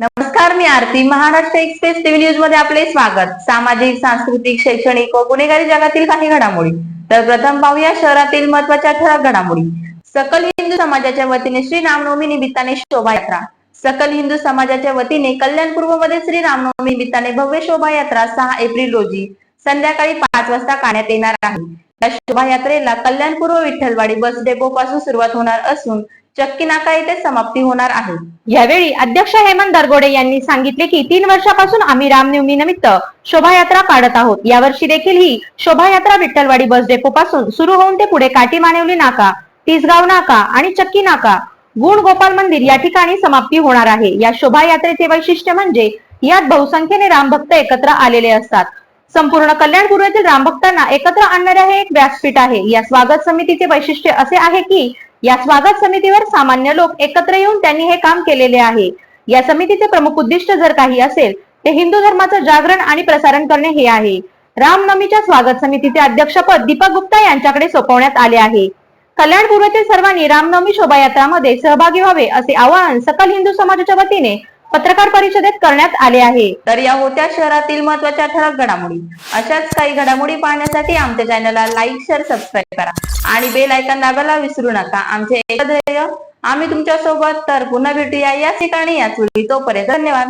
नमस्कार मी Aarti. Maharashtra express TV न्यूजमध्ये आपले स्वागत. सामाजिक सांस्कृतिक शैक्षणिक व गुन्हेगारी जगातील काही घडामोडी. तर प्रथम पाहूया शहरातील महत्त्वाच्या ठळक घडामोडी. सकल हिंदू समाजाच्या वतीने श्री रामनवमी निमित्ताने शोभायात्रा. सकल हिंदू समाजाच्या वतीने कल्याणपूर्वमध्ये श्री रामनवमी निमित्ताने भव्य शोभायात्रा सहा एप्रिल रोजी संध्याकाळी पाच वाजता काढण्यात येणार आहे. या शोभायात्रेला कल्याणपूर्व विठ्ठलवाडी बस डेपो पासून सुरुवात होणार असून चक्की नाका येथे समाप्ती होणार आहे. यावेळी अध्यक्ष हेमंत दरगोडे यांनी सांगितले की तीन वर्षापासून आम्ही रामनवमी निमित्त शोभायात्रा काढत आहोत. यावर्षी देखील ही शोभायात्रा विठ्ठलवाडी बस डेपो पासून सुरू होऊन ते पुढे काठी मानवली नाका तिसगाव नाका आणि चक्की नाका गुण गोपाल मंदिर या ठिकाणी समाप्ती होणार आहे. या शोभायात्रेचे वैशिष्ट्य म्हणजे यात बहुसंख्येने रामभक्त एकत्र आलेले असतात. संपूर्ण कल्याणपूर्वेतील रामभक्तांना एकत्र आणणारे हे एक व्यासपीठ आहे. या स्वागत समितीचे वैशिष्ट्य असे आहे की या स्वागत समितीवर सामान्य लोक एकत्र येऊन त्यांनी हे काम केलेले आहे. या समितीचे प्रमुख उद्दिष्ट जर काही असेल ते हिंदू धर्माचं जागरण आणि प्रसारण करणे हे आहे. रामनवमीच्या स्वागत समितीचे अध्यक्षपद दीपक गुप्ता यांच्याकडे सोपवण्यात आले आहे. कल्याणपूर्वेतील सर्वांनी रामनवमी शोभायात्रामध्ये सहभागी व्हावे असे आवाहन सकल हिंदू समाजाच्या वतीने पत्रकार परिषदेत करण्यात आले आहे. तर या होत्या शहरातील महत्त्वाच्या ठळक घडामोडी. अशाच काही घडामोडी पाहण्यासाठी आमच्या चॅनलला लाईक शेअर सबस्क्राईब करा. आणि बेल ऐकन दाबायला विसरू नका. आमचे आम्ही तुमच्यासोबत तर पुन्हा भेटूया या ठिकाणी याच वेळी. तोपर्यंत धन्यवाद.